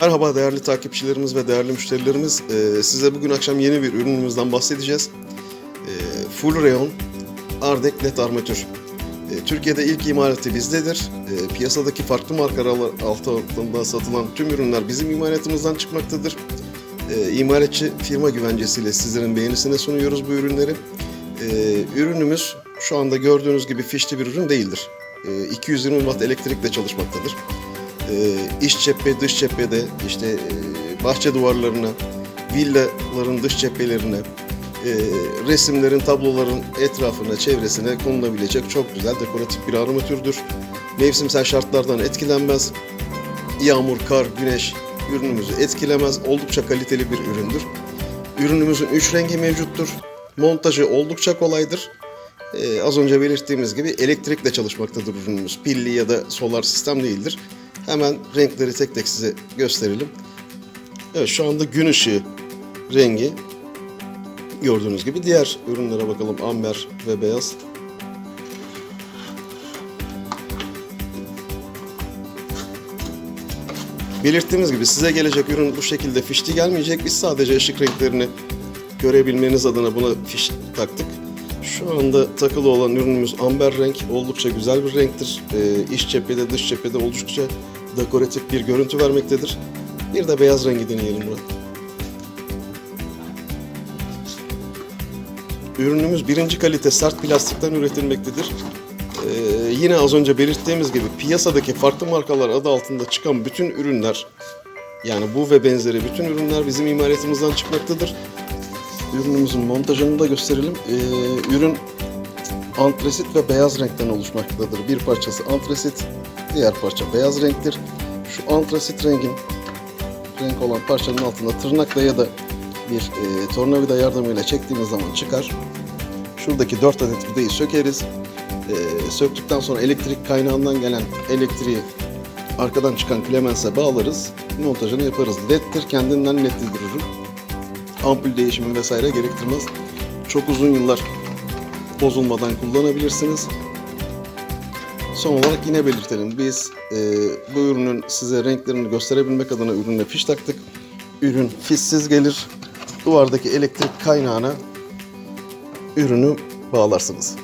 Merhaba değerli takipçilerimiz ve değerli müşterilerimiz. Ee, size bugün akşam yeni bir ürünümüzden bahsedeceğiz. Ee, full Rayon Ardek LED armatür. Ee, Türkiye'de ilk imalatı bizdedir. Piyasadaki farklı markalar altında satılan tüm ürünler bizim imalatımızdan çıkmaktadır. Ee, imalatçı firma güvencesiyle sizlerin beğenisine sunuyoruz bu ürünleri. Ürünümüz şu anda gördüğünüz gibi fişli bir ürün değildir. Ee, 220 watt elektrikle çalışmaktadır iç cephe, dış cephede, işte e, bahçe duvarlarına, villaların dış cephelerine, e, resimlerin, tabloların etrafına, çevresine konulabilecek çok güzel dekoratif bir armatürdür. Mevsimsel şartlardan etkilenmez. Yağmur, kar, güneş ürünümüzü etkilemez. Oldukça kaliteli bir üründür. Ürünümüzün üç rengi mevcuttur. Montajı oldukça kolaydır. Ee, az önce belirttiğimiz gibi elektrikle çalışmaktadır ürünümüz. Pilli ya da solar sistem değildir. Hemen renkleri tek tek size gösterelim. Evet şu anda gün ışığı rengi. Gördüğünüz gibi diğer ürünlere bakalım. Amber ve beyaz. Belirttiğimiz gibi size gelecek ürün bu şekilde fişli gelmeyecek. Biz sadece ışık renklerini görebilmeniz adına buna fiş taktık. Şu anda takılı olan ürünümüz amber renk. Oldukça güzel bir renktir. Ee, iç cephede dış cephede oldukça dekoratif bir görüntü vermektedir. Bir de beyaz rengi deneyelim Murat. Ürünümüz birinci kalite sert plastikten üretilmektedir. Ee, yine az önce belirttiğimiz gibi piyasadaki farklı markalar adı altında çıkan bütün ürünler yani bu ve benzeri bütün ürünler bizim imalatımızdan çıkmaktadır. Ürünümüzün montajını da gösterelim. Ee, ürün antresit ve beyaz renkten oluşmaktadır. Bir parçası antresit, diğer parça beyaz renktir. Şu antresit rengin renk olan parçanın altında tırnakla ya da bir e, tornavida yardımıyla çektiğimiz zaman çıkar. Şuradaki 4 adet vidayı sökeriz. E, söktükten sonra elektrik kaynağından gelen elektriği arkadan çıkan klemense bağlarız. Montajını yaparız. LED'dir. Kendinden ledlidir ürün. Ampul değişimi vesaire gerektirmez. Çok uzun yıllar bozulmadan kullanabilirsiniz. Son olarak yine belirtelim. Biz e, bu ürünün size renklerini gösterebilmek adına ürüne fiş taktık. Ürün fişsiz gelir. Duvardaki elektrik kaynağına ürünü bağlarsınız.